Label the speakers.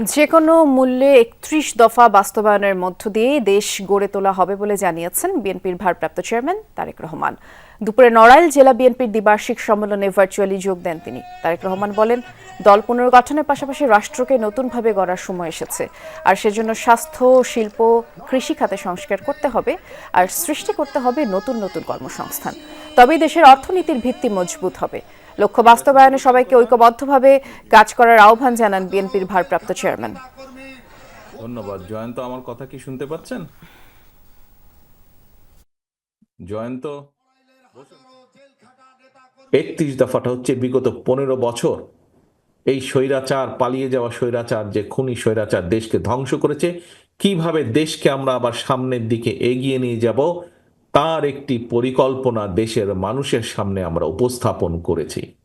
Speaker 1: যে কোনো মূল্যে একত্রিশ দফা বাস্তবায়নের মধ্য দিয়ে দেশ গড়ে তোলা হবে বলে জানিয়েছেন বিএনপির ভারপ্রাপ্ত চেয়ারম্যান তারেক রহমান। দুপুরে নড়াইল জেলা বিএনপির দ্বিবার্ষিক সম্মেলনে ভার্চুয়ালি যোগ দেন তিনি। তারেক রহমান বলেন, দল পুনর্গঠনের পাশাপাশি রাষ্ট্রকে নতুনভাবে গড়ার সময় এসেছে। আর সেজন্য স্বাস্থ্য, শিল্প, কৃষি খাতে সংস্কার করতে হবে, আর সৃষ্টি করতে হবে নতুন নতুন কর্মসংস্থান। তবেই দেশের অর্থনীতির ভিত্তি মজবুত হবে। লক্ষ্য বাস্তবায়নে সবাইকে ঐক্যবদ্ধভাবে কাজ করার আহ্বান জানান বিএনপির ভারপ্রাপ্ত চেয়ারম্যান।
Speaker 2: ধন্যবাদ। জয়ন্ত, আমার কথা কি শুনতে পাচ্ছেন? জয়ন্ত একত্রিশ দফাটা হচ্ছে বিগত পনেরো বছর। এই স্বৈরাচার, পালিয়ে যাওয়া স্বৈরাচার, যে খুনি স্বৈরাচার দেশকে ধ্বংস করেছে, কীভাবে দেশকে আমরা আবার সামনের দিকে এগিয়ে নিয়ে যাব, তার একটি পরিকল্পনা দেশের মানুষের সামনে আমরা উপস্থাপন করেছি।